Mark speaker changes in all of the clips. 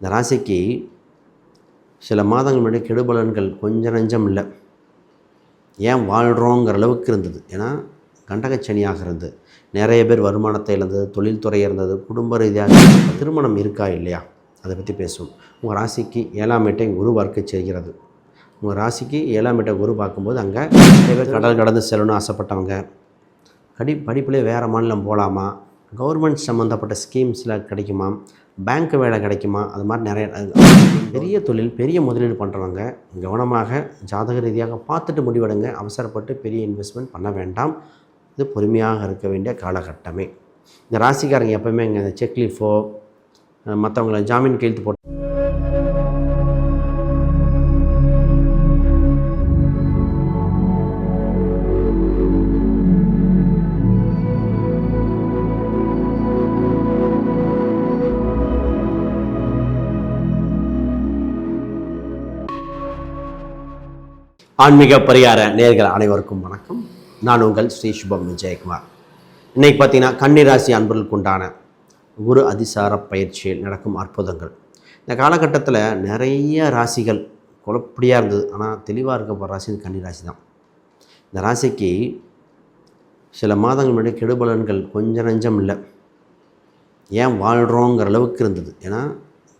Speaker 1: இந்த ராசிக்கு சில மாதங்கள் முன்னாடி கெடுபலன்கள் கொஞ்சம் நஞ்சம் இல்லை. ஏன் வாழ்கிறோங்கிற அளவுக்கு இருந்தது. ஏன்னா கண்டகச்சனியாக இருந்தது. நிறைய பேர் வருமானத்தை இழந்தது தொழில்துறை இருந்தது குடும்ப ரீதியாக திருமணம் இருக்கா இல்லையா? அதை பற்றி பேசுவோம். உங்கள் ராசிக்கு ஏழாம் எட்டை குரு பார்க்க செய்கிறது உங்கள் ராசிக்கு ஏழாம் எட்டை குரு பார்க்கும்போது அங்கே நிறைய பேர் கடல் கடந்து செல்லணும்னு ஆசைப்பட்டவங்க. அடி படிப்புலேயே வேறு மாநிலம் போகலாமா கவர்மெண்ட் சம்மந்தப்பட்ட ஸ்கீம்ஸில் கிடைக்குமா? பேங்க் வேலை கிடைக்குமா? அது மாதிரி நிறைய பெரிய தொழில் பெரிய முதலீடு பண்ணுறவங்க கவனமாக ஜாதக ரீதியாக பார்த்துட்டு முடிவெடுங்க. அவசரப்பட்டு பெரிய இன்வெஸ்ட்மெண்ட் பண்ண வேண்டாம். இது பொறுமையாக இருக்க வேண்டிய காலகட்டமே. இந்த ராசிக்காரங்க எப்போவுமே இங்கே இந்த செக்லீஃபோ மற்றவங்கள ஜாமீன் கையெழுத்து போட்டு ஆன்மீக பரிகார நேர்கள் அனைவருக்கும் வணக்கம். நான் உங்கள் ஸ்ரீ சுபம் விஜயகுமார். இன்னைக்கு பார்த்தீங்கன்னா கன்னிராசி அன்பர்களுக்கு உண்டான குரு அதிசார பயிற்சியில் நடக்கும் அற்புதங்கள். இந்த காலகட்டத்தில் நிறைய ராசிகள் குழப்படியாக இருந்தது. ஆனால் தெளிவாக இருக்க போகிற ராசி கன்னிராசி தான். இந்த ராசிக்கு சில மாதங்கள் முன்னாடி கெடுபலன்கள் கொஞ்சம் நஞ்சம் இல்லை. ஏன் வாழ்கிறோங்கிற அளவுக்கு இருந்தது. ஏன்னா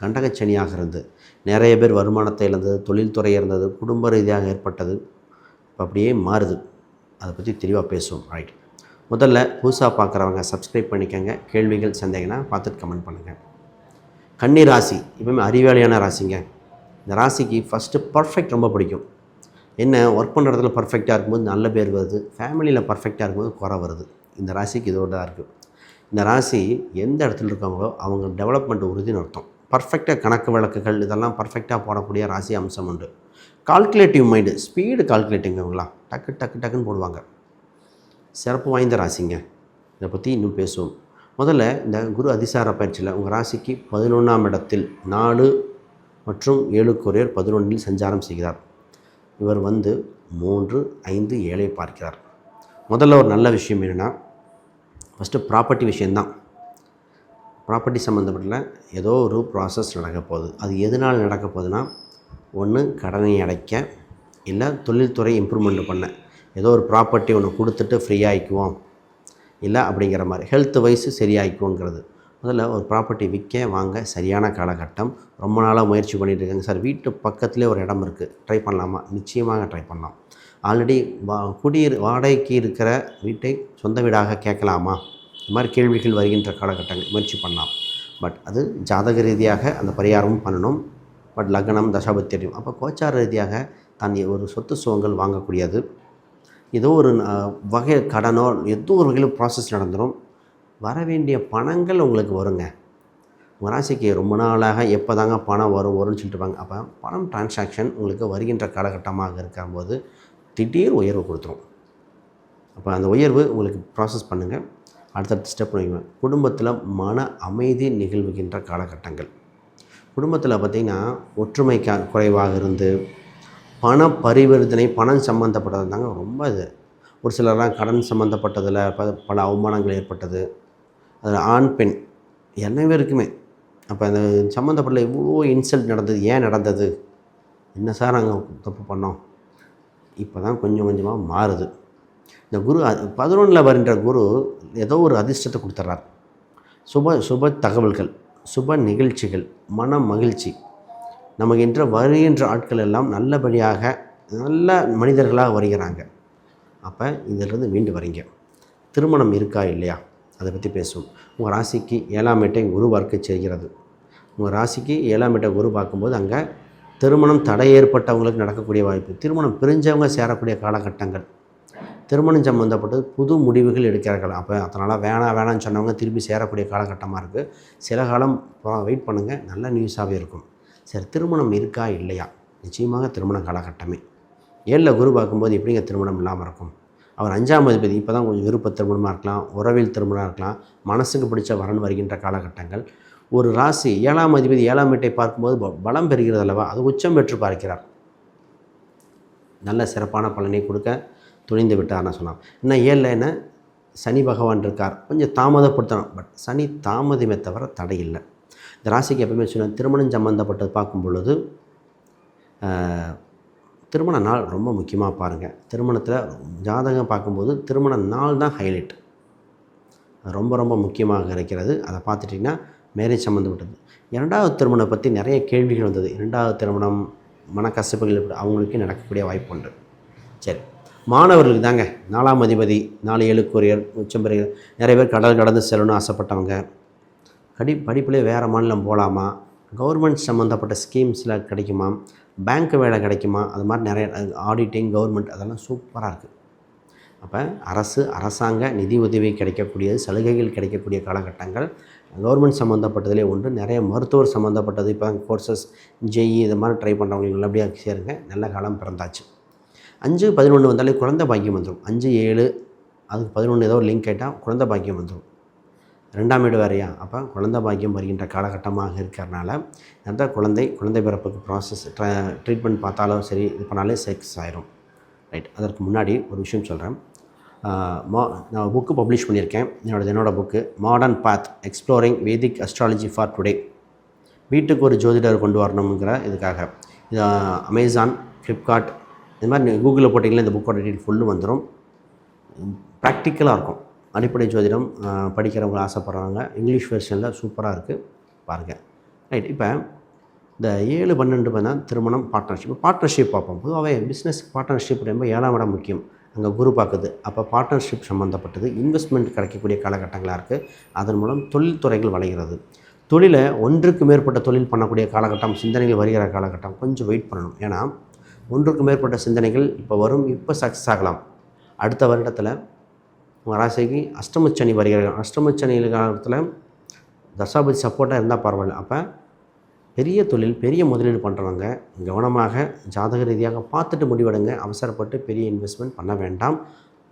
Speaker 1: கண்டகச்சனியாக இருந்தது. நிறைய பேர் வருமானத்தை இழந்தது தொழில்துறை இருந்தது குடும்ப ரீதியாக ஏற்பட்டது. இப்போ அப்படியே மாறுது. அதை பற்றி தெளிவாக பேசுவோம். ரைட் முதல்ல புதுசாக பார்க்குறவங்க சப்ஸ்கிரைப் பண்ணிக்கோங்க. கேள்விகள் சந்தேகம்னா பார்த்துட்டு கமெண்ட் பண்ணுங்கள் கன்னி ராசி இப்போவுமே அறிவாளியான ராசிங்க. இந்த ராசிக்கு ஃபஸ்ட்டு பர்ஃபெக்ட் ரொம்ப பிடிக்கும். என்ன ஒர்க் பண்ணுற இடத்துல பர்ஃபெக்டாக இருக்கும்போது நல்ல பேர் வருது. ஃபேமிலியில் பர்ஃபெக்டாக இருக்கும்போது குறை வருது. இந்த ராசிக்கு இதோட தான் இருக்குது இந்த ராசி எந்த இடத்துல இருக்காங்களோ அவங்க டெவலப்மெண்ட் உறுதின்னு அர்த்தம். பர்ஃபெக்டாக கணக்கு வழக்குகள் இதெல்லாம் பர்ஃபெக்டாக போடக்கூடிய ராசி அம்சம் உண்டு. கால்குலேட்டிவ் மைண்டு ஸ்பீடு கால்குலேட்டிங் இவங்களா டக்கு டக்கு டக்குன்னு போடுவாங்க. சிறப்பு வாய்ந்த ராசிங்க. இதை பற்றி இன்னும் பேசுவோம். முதல்ல இந்த குரு அதிசார பயிற்சியில் உங்கள் ராசிக்கு பதினொன்றாம் இடத்தில் நாலு மற்றும் ஏழுக்குரியர் பதினொன்றில் சஞ்சாரம் செய்கிறார். இவர் வந்து மூன்று ஐந்து ஏழை பார்க்கிறார். முதல்ல ஒரு நல்ல விஷயம் என்னென்னா ஃபஸ்ட்டு ப்ராப்பர்ட்டி விஷயந்தான் ப்ராப்பர்ட்டி சம்மந்தப்பட்ட ஏதோ ஒரு ப்ராசஸ் நடக்க போகுது. அது எதனால் நடக்க போகுதுன்னா ஒன்று கடனை அடைக்க இல்லை தொழில்துறை இம்ப்ரூவ்மெண்ட் பண்ண. ஏதோ ஒரு ப்ராப்பர்ட்டி ஒன்று கொடுத்துட்டு ஃப்ரீயாகிக்குவோம் இல்லை அப்படிங்கிற மாதிரி. ஹெல்த் வைஸு சரியாகிக்குவோங்கிறது முதல்ல ஒரு ப்ராப்பர்ட்டி விற்க வாங்க சரியான காலகட்டம். ரொம்ப நாளாக முயற்சி பண்ணிகிட்டு இருக்காங்க. சார் வீட்டு பக்கத்துலேயே ஒரு இடம் இருக்குது ட்ரை பண்ணலாமா? நிச்சயமாக ட்ரை பண்ணலாம். ஆல்ரெடி வா குடியிரு வாடகைக்கு இருக்கிற வீட்டை சொந்த வீடாக கேட்கலாமா? இந்த மாதிரி கேள்விகள் வருகின்ற காலகட்டங்கள் முயற்சி பண்ணலாம். பட் அது ஜாதக ரீதியாக அந்த பரிகாரமும் பண்ணணும். பட் லக்னம் தசாபத்தியம் அப்போ கோச்சார ரீதியாக தான் ஒரு சொத்து சுகங்கள் வாங்கக்கூடியது. ஏதோ ஒரு வகை கடனோ ஏதோ ஒரு வகையில் ப்ராசஸ் நடந்துடும் வர வேண்டிய பணங்கள் உங்களுக்கு வருங்க. உங்கள் ராசிக்கு ரொம்ப நாளாக எப்போ தாங்க பணம் வரும் வரும்னு சொல்லிட்டு இருப்பாங்க. அப்போ பணம் டிரான்சாக்ஷன் உங்களுக்கு வருகின்ற காலகட்டமாக இருக்கும்போது திடீர் உயர்வு கொடுத்துரும். அப்போ அந்த உயர்வு உங்களுக்கு ப்ராசஸ் பண்ணுங்கள் அடுத்தடுத்த ஸ்டெப் வைங்க குடும்பத்தில் மன அமைதி நிகழ்வுகின்ற காலகட்டங்கள். குடும்பத்தில் பார்த்திங்கன்னா ஒற்றுமை குறைவாக இருந்து பண பரிவர்த்தனை பணம் சம்மந்தப்பட்டது தாங்க ரொம்ப இது. ஒரு சிலர்லாம் கடன் சம்மந்தப்பட்டதில் ப பல அவமானங்கள் ஏற்பட்டது. அதில் ஆண் பெண் அனைவருக்குமே அப்போ அந்த சம்மந்தப்பட்ட இவ்வளோ இன்சல்ட் நடந்தது ஏன் நடந்தது? என்ன சார் நாங்கள் தப்பு பண்ணோம்? இப்போ தான் கொஞ்சம் கொஞ்சமாக மாறுது. இந்த குரு பதினொன்றில் வருகின்ற குரு ஏதோ ஒரு அதிர்ஷ்டத்தை கொடுத்துட்றார் சுப சுப தகவல்கள் சுப நிகழ்ச்சிகள் மன மகிழ்ச்சி. நமக்கு வருகின்ற ஆட்கள் எல்லாம் நல்லபடியாக நல்ல மனிதர்களாக வருகிறாங்க. அப்போ இதிலிருந்து மீண்டு வரீங்க. திருமணம் இருக்கா இல்லையா? அதை பற்றி பேசுவோம். உங்கள் ராசிக்கு ஏழாம் எட்டை குரு செய்கிறது. உங்கள் ராசிக்கு ஏழாம் எட்டை குரு பார்க்கும்போது அங்கே திருமணம் தடை ஏற்பட்டவங்களுக்கு நடக்கக்கூடிய வாய்ப்பு. திருமணம் பிரிஞ்சவங்க சேரக்கூடிய காலகட்டங்கள். திருமணம் சம்மந்தப்பட்டது புது முடிவுகள் எடுக்கிறார்கள். அப்போ அதனால் வேணாம் வேணாம்னு சொன்னவங்க திரும்பி சேரக்கூடிய காலகட்டமாக இருக்குது சில காலம் வெயிட் பண்ணுங்கள் நல்ல நியூஸாகவே இருக்கும். சரி திருமணம் இருக்கா? இல்லையா? நிச்சயமாக திருமண காலகட்டமே. ஏழில் குரு பார்க்கும்போது எப்படிங்க திருமணம் இல்லாமல் இருக்கும்? அவர் அஞ்சாம் அதிபதி இப்போ தான் கொஞ்சம் விருப்ப திருமணமாக இருக்கலாம் உறவில் திருமணம் இருக்கலாம் மனசுக்கு பிடிச்ச வரன் வருகின்ற காலகட்டங்கள். ஒரு ராசி ஏழாம் அதிபதி ஏழாம் வீட்டை பார்க்கும்போது பலம் பெறுகிறது அல்லவா? அது உச்சம் பெற்று பார்க்கிறார். நல்ல சிறப்பான பலனை கொடுக்க துணிந்து விட்டார்னு சொன்னான். இன்னும் ஏழில் என்ன? சனி பகவான் இருக்கார். கொஞ்சம் தாமதப்படுத்தணும். பட் சனி தாமதமே தவிர தடை இல்லை. இந்த ராசிக்கு எப்பவுமே சொன்ன திருமணம் சம்மந்தப்பட்டது பார்க்கும் பொழுது திருமண நாள் ரொம்ப முக்கியமாக பாருங்கள் திருமணத்தில் ஜாதகம் பார்க்கும்போது திருமண நாள் தான் ஹைலைட் ரொம்ப ரொம்ப முக்கியமாக இருக்கிறது. அதை பார்த்துட்டிங்கன்னா மேரேஜ் சம்மந்தப்பட்டது இரண்டாவது திருமணம் பற்றி நிறைய கேள்விகள் வந்தது. இரண்டாவது திருமணம் மனக்கசப்புகள் இப்படி அவங்களுக்கு நடக்கக்கூடிய வாய்ப்பு உண்டு. சரி. மாணவர்களுக்கு தாங்க. நாலாம் அதிபதி நாலு ஏழுக்குரியர் உச்சம்பரியர். நிறைய பேர் கடல் கடந்து செல்லணும்னு ஆசைப்பட்டவங்க. அடி படிப்புலேயே வேறு மாநிலம் போகலாமா கவர்மெண்ட் சம்மந்தப்பட்ட ஸ்கீம்ஸில் கிடைக்குமா? பேங்க் வேலை கிடைக்குமா? அது மாதிரி நிறைய ஆடிட்டிங் கவர்மெண்ட் அதெல்லாம் சூப்பராக இருக்குது அப்போ அரசு அரசாங்க நிதி உதவி கிடைக்கக்கூடியது சலுகைகள் கிடைக்கக்கூடிய காலகட்டங்கள். கவர்மெண்ட் சம்மந்தப்பட்டதிலே ஒன்று. நிறைய மருத்துவர் சம்மந்தப்பட்டது இப்போ கோர்சஸ் ஜெஇ இது மாதிரி ட்ரை பண்ணுறவங்களுக்கு நல்லபடியாக சேருங்க. நல்ல காலம் பிறந்தாச்சு. அஞ்சு பதினொன்று வந்தாலே குழந்தை பாக்கியம் வந்துடும் அஞ்சு ஏழு அதுக்கு பதினொன்று ஏதோ ஒரு லிங்க் கேட்டால் குழந்தை பாக்கியம் வந்துடும் ரெண்டாம் வீடு வேறையா? அப்போ குழந்தை பாக்கியம் வருகின்ற காலகட்டமாக இருக்கிறனால அந்த குழந்தை குழந்தை பிறப்புக்கு ப்ராசஸ் ட்ரீட்மெண்ட் பார்த்தாலும் சரி இது பண்ணாலே செக்ஸ் ஆயிரும். ரைட் அதற்கு முன்னாடி ஒரு விஷயம் சொல்கிறேன் மா நான் புக்கு பப்ளிஷ் பண்ணியிருக்கேன். என்னோட என்னோட book modern path exploring Vedic astrology for today வீட்டுக்கு ஒரு ஜோதிடர் கொண்டு வரணுங்கிற இதுக்காக. இது அமேசான் ஃப்ளிப்கார்ட் இது மாதிரி நீங்கள் கூகுளில் போட்டிங்கன்னா இந்த புக்கோட டீட்டெயில் ஃபுல்லு வந்துடும் ப்ராக்டிக்கலாக இருக்கும். அடிப்படை ஜோதிடம் படிக்கிறவங்க ஆசைப்பட்றவங்க இங்கிலீஷ் வெர்ஷனில் சூப்பராக இருக்குது பாருங்கள் ரைட் இப்போ இந்த ஏழு பன்னெண்டு பார்த்தா திருமணம் பார்ட்னர்ஷிப் பார்ட்னர்ஷிப் பார்ப்போம். பொதுவாகவே பிஸ்னஸ் பார்ட்னர்ஷிப் ரொம்ப ஏழாம் இடம் முக்கியம். அங்கே குரு பார்க்குது. அப்போ பார்ட்னர்ஷிப் சம்மந்தப்பட்டது இன்வெஸ்ட்மெண்ட் கிடைக்கக்கூடிய காலகட்டங்களாக இருக்குது அதன் மூலம் தொழில் துறைகள் வளைகிறது தொழிலை ஒன்றுக்கு மேற்பட்ட தொழில் பண்ணக்கூடிய காலகட்டம் சிந்தனைகள் வருகிற காலகட்டம் கொஞ்சம் வெயிட் பண்ணணும். ஏன்னா ஒன்றுக்கு மேற்பட்ட சிந்தனைகள் இப்போ வரும் இப்போ சக்ஸஸ் ஆகலாம். அடுத்த வருடத்தில் உங்கள் ராசிக்கு அஷ்டமச்சனி வருகிற அஷ்டமச்சனி காலத்தில் தசாபதி சப்போர்ட்டாக இருந்தால் பரவாயில்ல. அப்போ பெரிய தொழில் பெரிய முதலீடு பண்ணுறவங்க கவனமாக ஜாதக ரீதியாக பார்த்துட்டு முடிவெடுங்க. அவசரப்பட்டு பெரிய இன்வெஸ்ட்மெண்ட் பண்ண வேண்டாம்.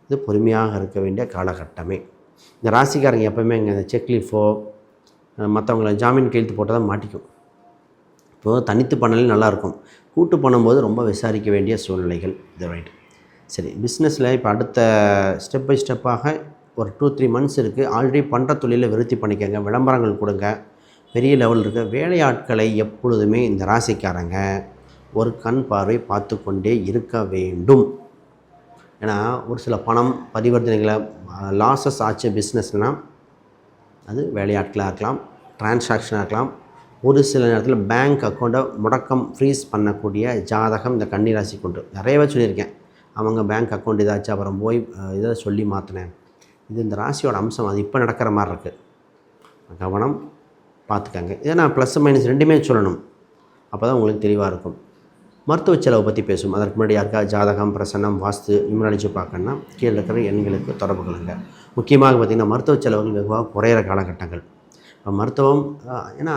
Speaker 1: இது பொறுமையாக இருக்க வேண்டிய காலகட்டமே. இந்த ராசிக்காரங்க எப்போவுமே இங்கே இந்த செக்லீஃபோ மற்றவங்கள ஜாமீன் கையெழுத்து போட்டால் தான் மாட்டிக்கும். இப்போ தனித்து பண்ணலே நல்லாயிருக்கும் கூட்டு பண்ணும்போது ரொம்ப விசாரிக்க வேண்டிய சூழ்நிலைகள் இது ரைட் சரி பிஸ்னஸில் இப்போ அடுத்த ஸ்டெப் பை ஸ்டெப்பாக ஒரு டூ த்ரீ மந்த்ஸ் இருக்குது ஆல்ரெடி பண்ணுற தொழிலை விருத்தி பண்ணிக்கங்க விளம்பரங்கள் கொடுங்க. பெரிய லெவல் இருக்க. வேலையாட்களை எப்பொழுதுமே இந்த ராசிக்காரங்க ஒரு கண் பார்வை பார்த்து கொண்டே இருக்க வேண்டும். ஏன்னா ஒரு சில பணம் பரிவர்த்தனைகளை லாஸஸ் ஆச்சு பிஸ்னஸ்னால் அது வேலையாட்களாக இருக்கலாம் டிரான்சாக்ஷனாக இருக்கலாம் ஒரு சில நேரத்தில் பேங்க் அக்கௌண்ட்டை முடக்கம் ஃப்ரீஸ் பண்ணக்கூடிய ஜாதகம் இந்த கன்னிராசி கொண்டு நிறையவே சொல்லியிருக்கேன். அவங்க பேங்க் அக்கௌண்ட் இதாச்சு அப்புறம் போய் இதை சொல்லி மாற்றினேன் இது இந்த ராசியோட அம்சம். அது இப்போ நடக்கிற மாதிரி இருக்குது கவனம் பார்த்துக்கங்க இதை நான் ப்ளஸ் மைனஸ் ரெண்டுமே சொல்லணும். அப்போ தான் உங்களுக்கு தெளிவாக இருக்கும். மருத்துவ செலவை பற்றி பேசும். அதற்கு முன்னாடி யாருக்கா ஜாதகம் பிரசன்னம் வாஸ்து நிமிடழிச்சு பார்க்கணுன்னா கீழே இருக்கிற எண்களுக்கு தொடர்பு கொள்ளுங்கள் முக்கியமாக பார்த்திங்கன்னா மருத்துவ செலவுகள் வெகுவாக குறையிற காலகட்டங்கள். இப்போ மருத்துவம் ஏன்னா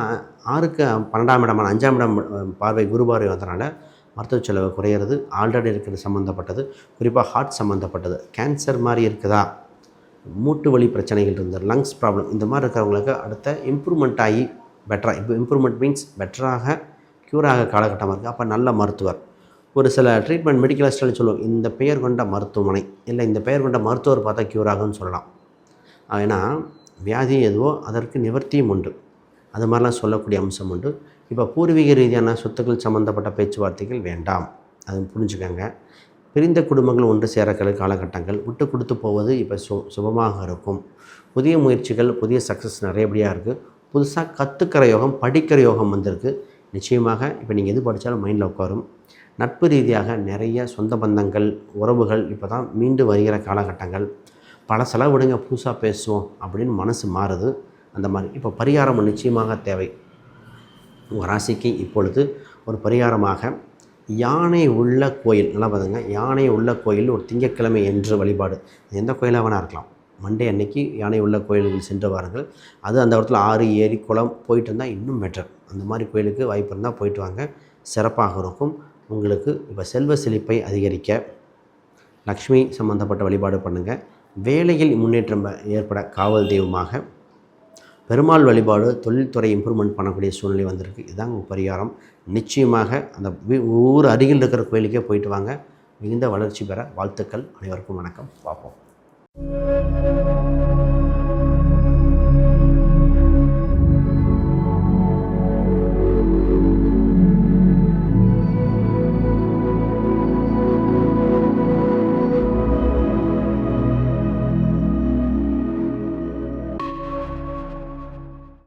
Speaker 1: ஆறுக்கு பன்னெண்டாம் இடமான அஞ்சாம் இடம் பார்வை குரு பார்வை வந்தனால மருத்துவ செலவு குறையிறது ஆல்ரெடி இருக்கிறது சம்மந்தப்பட்டது குறிப்பாக ஹார்ட் சம்மந்தப்பட்டது கேன்சர் மாதிரி இருக்குதா? மூட்டு வலி பிரச்சனைகள் இருந்தது லங்ஸ் ப்ராப்ளம் இந்த மாதிரி இருக்கிறவங்களுக்கு அடுத்த இம்ப்ரூவ்மெண்ட் ஆகி பெட்டராக இப்போ இம்ப்ரூவ்மெண்ட் மீன்ஸ் பெட்டராக க்யூராக காலகட்டமாக இருக்குது அப்போ நல்ல மருத்துவர். ஒரு சில ட்ரீட்மெண்ட் மெடிக்கல் ஹாஸ்டல் சொல்லுவோம் இந்த பெயர் கொண்ட மருத்துவமனை இல்லை இந்த பெயர் கொண்ட மருத்துவர் பார்த்தா க்யூர் ஆகும்னு சொல்லலாம். ஏன்னா வியாதி எதுவோ அதற்கு நிவர்த்தியும் உண்டு. அது மாதிரிலாம் சொல்லக்கூடிய அம்சம் உண்டு. இப்போ பூர்வீக ரீதியான சொத்துக்கள் சம்மந்தப்பட்ட பேச்சுவார்த்தைகள் வேண்டாம். அது புரிஞ்சுக்கோங்க. பிரிந்த குடும்பங்கள் ஒன்று சேரக்கிற காலகட்டங்கள். விட்டு கொடுத்து போவது இப்போ சு சுபமாக இருக்கும். புதிய முயற்சிகள் புதிய சக்ஸஸ் நிறையபடியாக இருக்குது புதுசாக கற்றுக்கிற யோகம் படிக்கிற யோகம் வந்திருக்கு. நிச்சயமாக இப்போ நீங்கள் எது படித்தாலும் மைண்டில் உட்காரும். நட்பு ரீதியாக நிறைய சொந்த பந்தங்கள் உறவுகள் இப்போ தான் மீண்டு வருகிற காலகட்டங்கள். பல செலவு விடுங்க புதுசாக பேசுவோம் அப்படின்னு மனசு மாறுது. அந்த மாதிரி. இப்போ பரிகாரம் நிச்சயமாக தேவை. உங்கள் ராசிக்கு இப்பொழுது ஒரு பரிகாரமாக யானை உள்ள கோயில். நல்லா பார்த்துங்க யானை உள்ள கோயில் ஒரு திங்கட்கிழமை என்று வழிபாடு. எந்த கோயிலாக வேணா இருக்கலாம். மண்டே அன்னைக்கு யானை உள்ள கோயில்கள் சென்று வாருங்கள். அது அந்த இடத்துல ஆறு ஏரி குளம் போயிட்டு இருந்தால் இன்னும் பெட்டர் அந்த மாதிரி கோயிலுக்கு வாய்ப்பு இருந்தால் போயிட்டு வாங்க. சிறப்பாக இருக்கும். உங்களுக்கு இப்போ செல்வ செழிப்பை அதிகரிக்க லக்ஷ்மி சம்பந்தப்பட்ட வழிபாடு பண்ணுங்கள் வேலையில் முன்னேற்றம் ஏற்பட காவல் தெய்வமாக பெருமாள் வழிபாடு தொழில்துறை இம்ப்ரூவ்மெண்ட் பண்ணக்கூடிய சூழ்நிலை வந்திருக்கு. இதுதான் உங்கள் பரிகாரம். நிச்சயமாக அந்த ஊர் அருகில் இருக்கிற கோயிலுக்கே போயிட்டு வாங்க. மிகுந்த வளர்ச்சி பெற வாழ்த்துக்கள். அனைவருக்கும் வணக்கம். பார்ப்போம்.